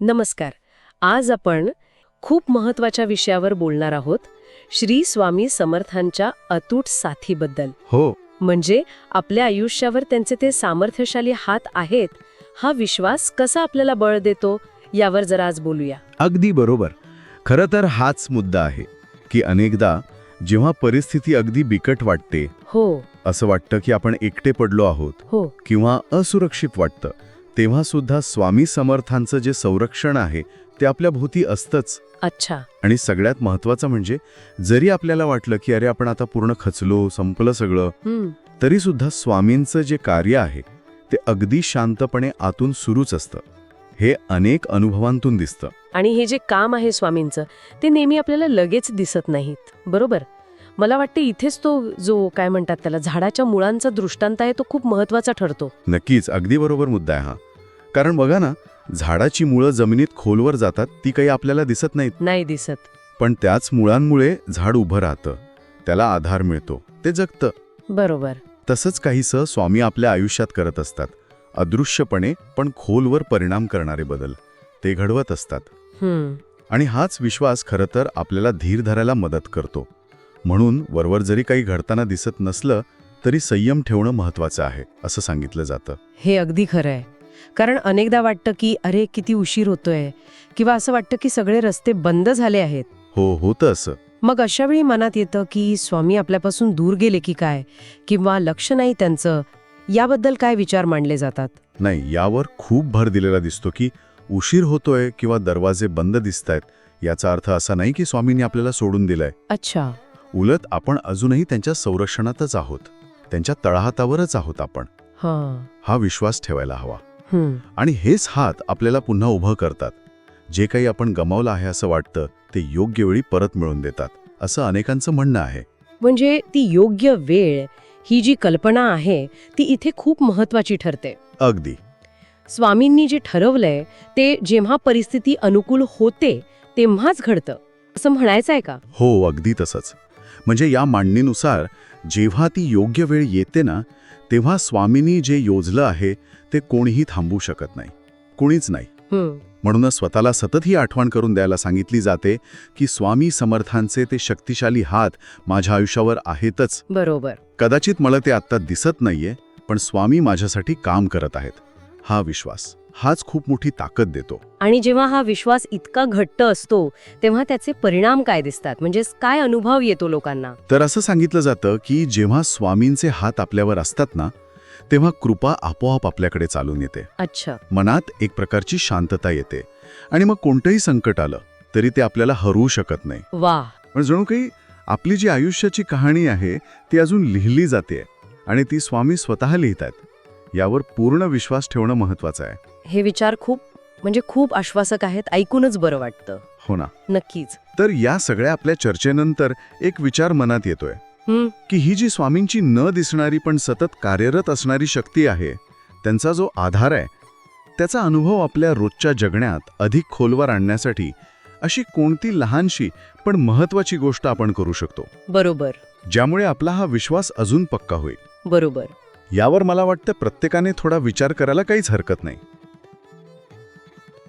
नमस्कार. आज आपण खूप महत्त्वाच्या विषयावर बोलणार आहोत श्री स्वामी समर्थांच्या अतूट साथीबद्दल. हो. म्हणजे आपल्या आयुष्यावर त्यांचे ते सामर्थ्यशाली हात आहेत हा विश्वास कसा आपल्याला बळ देतो यावर जरा आज बोलूया. अगदी बरोबर. खरं तर हाच मुद्दा आहे की अनेकदा जेव्हा परिस्थिती अगदी बिकट वाटते हो. असं वाटतं की आपण एकटे पडलो आहोत हो. किंवा असुरक्षित वाटतं. तेव्हा सुद्धा स्वामी समर्थांचं जे संरक्षण आहे ते आपल्या भोवती असतंच. अच्छा. आणि सगळ्यात महत्वाचं म्हणजे जरी आपल्याला वाटलं की अरे आपण आता पूर्ण खचलो संपलं सगळं तरी सुद्धा स्वामींचं जे कार्य आहे ते अगदी शांतपणे आतून सुरूच असतं. हे अनेक अनुभवांतून दिसतं. आणि हे जे काम आहे स्वामींचं ते नेहमी आपल्याला लगेच दिसत नाहीत. बरोबर? मला वाटते इथेच तो जो काय म्हणतात त्याला झाडाच्या मुळांचा दृष्टांत आहे तो खूप महत्त्वाचा ठरतो. नक्कीच. अगदी बरोबर मुद्दा आहे हा. कारण बघा ना झाडाची मुळं जमिनीत खोलवर जातात ती काही आपल्याला दिसत नाहीत. नाही दिसत. पण त्याच मुळांमुळे झाड उभं राहतं त्याला आधार मिळतो ते जगतं. बरोबर. तसंच काहीसं स्वामी आपल्या आयुष्यात करत असतात. अदृश्यपणे पण खोलवर परिणाम करणारे बदल ते घडवत असतात. हम्म. आणि हाच विश्वास खरं तर आपल्याला धीर धरायला मदत करतो. म्हणून वरवर जरी काही घडताना दिसत नसलं तरी संयम ठेवणं महत्वाचं आहे असं सांगितलं जातं. हे अगदी खरं आहे. कारण अनेकदा वाटतं की अरे किती उशीर होतोय. किंवा असं वाटतं की सगळे रस्ते बंद झाले आहेत. हो होतं असं. मग अशा वेळी मनात येतं की स्वामी आपल्यापासून दूर गेले की काय? किंवा लक्ष नाही त्यांचं. याबद्दल काय विचार मांडले जातात? नाही यावर खूप भर दिलेला दिसतो की उशीर होतोय किंवा दरवाजे बंद दिसतायत याचा अर्थ असा नाही की स्वामींनी आपल्याला सोडून दिलंय. अच्छा. उलट आपण अजूनही त्यांच्या संरक्षणातच आहोत. त्यांच्या तळहातावरच आहोत आपण. हां. हा विश्वास ठेवायला हवा. आणि हेच हात आपल्याला पुन्हा उभं करतात. जे काही आपण गमावलं आहे असं वाटतं ते योग्य वेळी परत मिळवून देतात असं अनेकांचं म्हणणं आहे. म्हणजे ती योग्य वेळ ही जी कल्पना आहे ती इथे खूप महत्वाची ठरते. अगदी. स्वामींनी जे ठरवलंय ते जेव्हा परिस्थिती अनुकूल होते तेव्हाच घडतं. असं म्हणायचं आहे का? हो अगदी तसंच. म्हणजे या मांडणीनुसार जेव्हा ती योग्य वेळ येते ना तेव्हा स्वामींनी जे योजलं आहे ते कोणीही थांबवू शकत नाही. कोणीच नाही. म्हणूनच स्वतःला सतत ही आठवण करून द्यायला सांगितली जाते की स्वामी समर्थांचे ते शक्तिशाली हात माझ्या आयुष्यावर आहेतच. बरोबर. कदाचित मला ते आत्ता दिसत नाहीये पण स्वामी माझ्यासाठी काम करत आहेत. हा विश्वास. हाच खूप मोठी ताकद देतो. आणि जेव्हा हा विश्वास इतका घट्ट असतो तेव्हा त्याचे परिणाम काय दिसतात? म्हणजे काय अनुभव येतो लोकांना? तर असं सांगितलं जातं की जेव्हा स्वामींचे हात आपल्यावर असतात ना तेव्हा कृपा आपोआप आपल्याकडे चालून येते. अच्छा. मनात एक प्रकारची शांतता येते आणि मग कोणतंही संकट आलं तरी ते आपल्याला हरू शकत नाही. वा पण जणू काही आपली जी आयुष्याची कहाणी आहे ती अजून लिहिली जाते आणि ती स्वामी स्वतः लिहितात यावर पूर्ण विश्वास ठेवणं महत्वाचं आहे. हे विचार खूप म्हणजे खूप आश्वासक आहेत ऐकूनच बरं वाटतं. हो ना. नक्कीच. तर या सगळ्या आपल्या चर्चेनंतर एक विचार मनात येतोय. की ही जी स्वामींची न दिसणारी पण सतत कार्यरत असणारी शक्ती आहे त्यांचा जो आधार आहे त्याचा अनुभव आपल्या रोजच्या जगण्यात अधिक खोलवर आणण्यासाठी अशी कोणती लहानशी पण महत्वाची गोष्ट आपण करू शकतो. बरोबर. ज्यामुळे आपला हा विश्वास अजून पक्का होईल. बरोबर. यावर मला वाटतं प्रत्येकाने थोडा विचार करायला काहीच हरकत नाही.